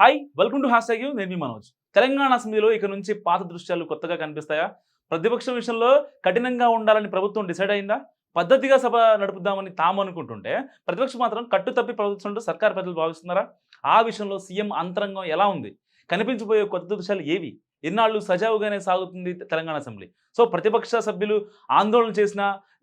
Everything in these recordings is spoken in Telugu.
హాయ్ వెల్కమ్ టు హ్యాష్ నేను మీ మనోజ్. తెలంగాణ అసెంబ్లీలో ఇక నుంచి పాత దృశ్యాలు కొత్తగా కనిపిస్తాయా? ప్రతిపక్షం విషయంలో కఠినంగా ఉండాలని ప్రభుత్వం డిసైడ్ అయిందా? పద్ధతిగా సభ నడుపుదామని తాము అనుకుంటుంటే ప్రతిపక్షం మాత్రం కట్టు తప్పి ప్రవర్తిస్తుంటూ సర్కార్ ప్రజలు భావిస్తున్నారా? ఆ విషయంలో సీఎం అంతరంగం ఎలా ఉంది? కనిపించబోయే కొత్త దృశ్యాలు ఏవి? ఇన్నాళ్ళు సజావుగానే సాగుతుంది తెలంగాణ అసెంబ్లీ. సో ప్రతిపక్ష సభ్యులు ఆందోళన చేసిన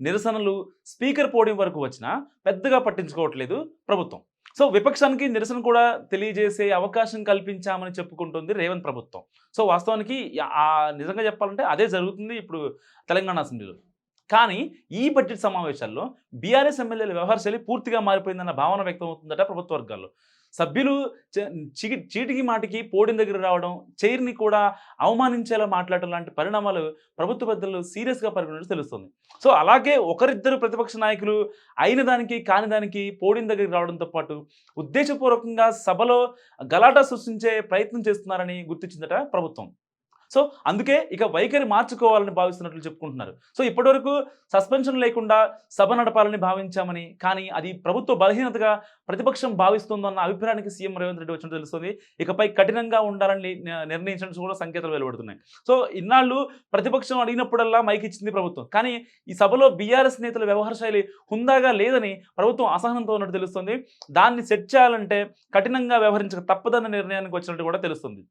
నిరసనలు స్పీకర్ పోడియం వరకు వచ్చినా పెద్దగా పట్టించుకోవట్లేదు ప్రభుత్వం. సో విపక్షానికి నిరసన కూడా తెలియజేసే అవకాశం కల్పించామని చెప్పుకుంటుంది రేవంత్ ప్రభుత్వం. సో వాస్తవానికి నిజంగా చెప్పాలంటే అదే జరుగుతుంది. ఇప్పుడు తెలంగాణ అసెంబ్లీలో. కానీ ఈ బడ్జెట్ సమావేశాల్లో బీఆర్ఎస్ ఎమ్మెల్యేల వ్యవహార శైలి పూర్తిగా మారిపోయిందన్న భావన వ్యక్తమవుతుందట ప్రభుత్వ వర్గాల్లో. సభ్యులు చ- చీటికి మాటికి పోడిన దగ్గర రావడం చైర్ని కూడా అవమానించేలా మాట్లాడటం లాంటి పరిణామాలు ప్రభుత్వ పెద్దలు సీరియస్గా పరిగణించి తెలుస్తుంది. సో అలాగే ఒకరిద్దరు ప్రతిపక్ష నాయకులు అయిన దానికి కాని దానికి పోడిన దగ్గరికి రావడంతో పాటు ఉద్దేశపూర్వకంగా సభలో గలాటా సృష్టించే ప్రయత్నం చేస్తున్నారని గుర్తించిందట ప్రభుత్వం. సో అందుకే ఇక వైఖరి మార్చుకోవాలని భావిస్తున్నట్లు చెప్పుకుంటున్నారు. సో ఇప్పటివరకు సస్పెన్షన్ లేకుండా సభ నడపాలని భావించామని కానీ అది ప్రభుత్వ బలహీనతగా ప్రతిపక్షం భావిస్తుందన్న అభిప్రాయానికి సీఎం రేవంత్ రెడ్డి వచ్చినట్టు తెలుస్తుంది. ఇకపై కఠినంగా ఉండాలని నిర్ణయించడం కూడా సంకేతాలు వెలువడుతున్నాయి. సో ఇన్నాళ్ళు ప్రతిపక్షం అడిగినప్పుడల్లా మైక్ ఇచ్చింది ప్రభుత్వం. కానీ ఈ సభలో బీఆర్ఎస్ నేతల వ్యవహార శైలి హుందాగా లేదని ప్రభుత్వం అసహనంతో ఉన్నట్టు తెలుస్తుంది. దాన్ని సెట్ చేయాలంటే కఠినంగా వ్యవహరించక తప్పదన్న నిర్ణయానికి వచ్చినట్టు కూడా తెలుస్తుంది.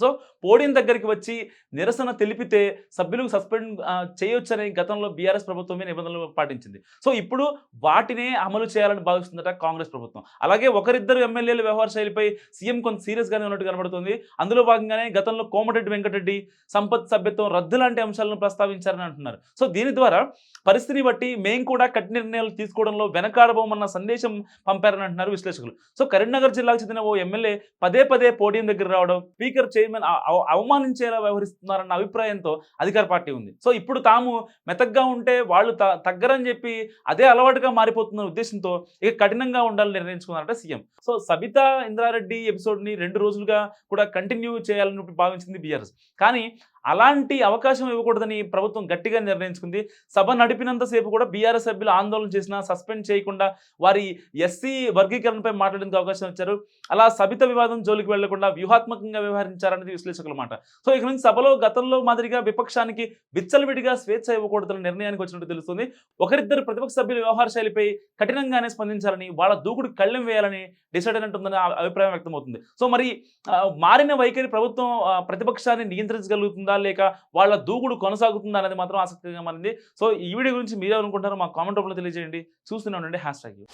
సో పోడియం దగ్గరికి వచ్చి నిరసన తెలిపితే సభ్యులకు సస్పెండ్ చేయొచ్చని గతంలో బీఆర్ఎస్ ప్రభుత్వమే నిబంధనలు పాటించింది. సో ఇప్పుడు వాటినే అమలు చేయాలని భావిస్తుందట కాంగ్రెస్ ప్రభుత్వం. అలాగే ఒకరిద్దరు ఎమ్మెల్యేల వ్యవహార శైలిపై సీఎం కొంత సీరియస్గానే ఉన్నట్టు కనబడుతుంది. అందులో భాగంగానే గతంలో కోమటిరెడ్డి వెంకటరెడ్డి సంపత్ సభ్యత్వం రద్దు లాంటి అంశాలను ప్రస్తావించారని అంటున్నారు. సో దీని ద్వారా పరిస్థితిని బట్టి మేము కూడా కఠిన నిర్ణయాలు తీసుకోవడంలో వెనకాడబోమన్న సందేశం పంపారని అంటున్నారు విశ్లేషకులు. సో కరీంనగర్ జిల్లాకు చెందిన ఓ ఎమ్మెల్యే పదే పదే పోడియం దగ్గర రావడం స్పీకర్ చైర్మన్ అవమానించేలా వ్యవహరిస్తున్నారన్న అభిప్రాయంతో అధికార పార్టీ ఉంది. సో ఇప్పుడు తాము మెతగ్గా ఉంటే వాళ్ళు త తగ్గరని చెప్పి అదే అలవాటుగా మారిపోతున్న ఉద్దేశంతో ఇక కఠినంగా ఉండాలని నిర్ణయించుకున్నారట సీఎం. సో సబితా ఇంద్రారెడ్డి ఎపిసోడ్ని రెండు రోజులుగా కూడా కంటిన్యూ చేయాలని భావించింది బీఆర్ఎస్. కానీ అలాంటి అవకాశం ఇవ్వకూడదని ప్రభుత్వం గట్టిగా నిర్ణయించుకుంది. సభ నడిపినంతసేపు కూడా బీఆర్ఎస్ సభ్యులు ఆందోళన చేసినా సస్పెండ్ చేయకుండా వారి ఎస్సీ వర్గీకరణపై మాట్లాడేందుకు అవకాశం ఇచ్చారు. అలా సబిత వివాదం జోలికి వెళ్ళకుండా వ్యూహాత్మకంగా వ్యవహరించారనేది విశ్లేషకుల మాట. సో ఇక నుంచి సభలో గతంలో మాదిరిగా విపక్షానికి విచ్చలవిడిగా స్వేచ్ఛ ఇవ్వకూడదన్న నిర్ణయానికి వచ్చినట్టు తెలుస్తుంది. ఒకరిద్దరు ప్రతిపక్ష సభ్యుల వ్యవహార శైలిపై కఠినంగానే స్పందించాలని వాళ్ళ దూకుడు కళ్ళెం వేయాలని డిసైడ్ అయినట్టుందని అభిప్రాయం వ్యక్తమవుతుంది. సో మరి మారిన వైఖరి ప్రభుత్వం ప్రతిపక్షాన్ని నియంత్రించగలుగుతుంది? లేక వాళ్ళ దూకుడు కొనసాగుతుందా అనేది మాత్రం ఆసక్తిగా మారింది. సో ఈ వీడియో గురించి మీరు అనుకుంటారో మా కామెంట్ రూపంలో తెలియజేయండి. చూస్తూనే ఉండండి. Hash tag